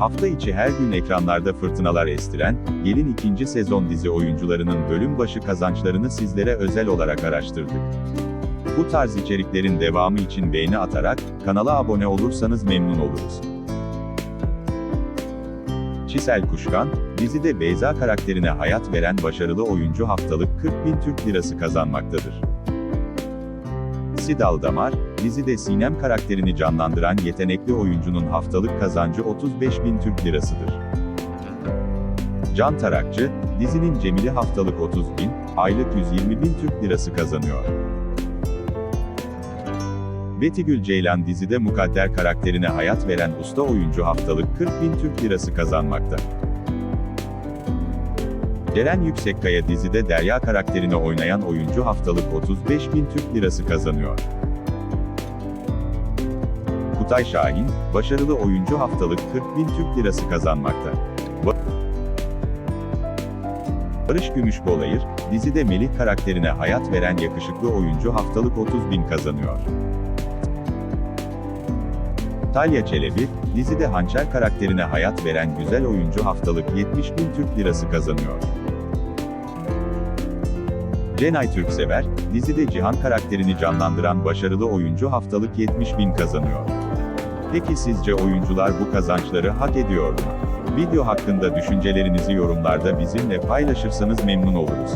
Hafta içi her gün ekranlarda fırtınalar estiren, Gelin ikinci sezon dizi oyuncularının bölüm başı kazançlarını sizlere özel olarak araştırdık. Bu tarz içeriklerin devamı için beğeni atarak, kanala abone olursanız memnun oluruz. Çisel Kuşkan, dizide Beyza karakterine hayat veren başarılı oyuncu haftalık 40 bin Türk lirası kazanmaktadır. Sidal Damar, dizide Sinem karakterini canlandıran yetenekli oyuncunun haftalık kazancı 35 bin Türk lirasıdır. Can Tarakçı, dizinin Cemil'i haftalık 30 bin, aylık 120 bin Türk lirası kazanıyor. Betty Gül Ceylan dizide Mukadder karakterine hayat veren usta oyuncu haftalık 40 bin Türk lirası kazanmakta. Ceren Yüksekkaya dizide Derya karakterini oynayan oyuncu haftalık 35 bin Türk lirası kazanıyor. Kutay Şahin, başarılı oyuncu haftalık 40 bin Türk lirası kazanmakta. Ba- Barış Gümüşbolayır, dizide Melih karakterine hayat veren yakışıklı oyuncu haftalık 30 bin kazanıyor. Talya Çelebi, dizide Hançer karakterine hayat veren güzel oyuncu haftalık 70 bin Türk lirası kazanıyor. Cenay Türksever, dizide Cihan karakterini canlandıran başarılı oyuncu haftalık 70 bin kazanıyor. Peki sizce oyuncular bu kazançları hak ediyor mu? Video hakkında düşüncelerinizi yorumlarda bizimle paylaşırsanız memnun oluruz.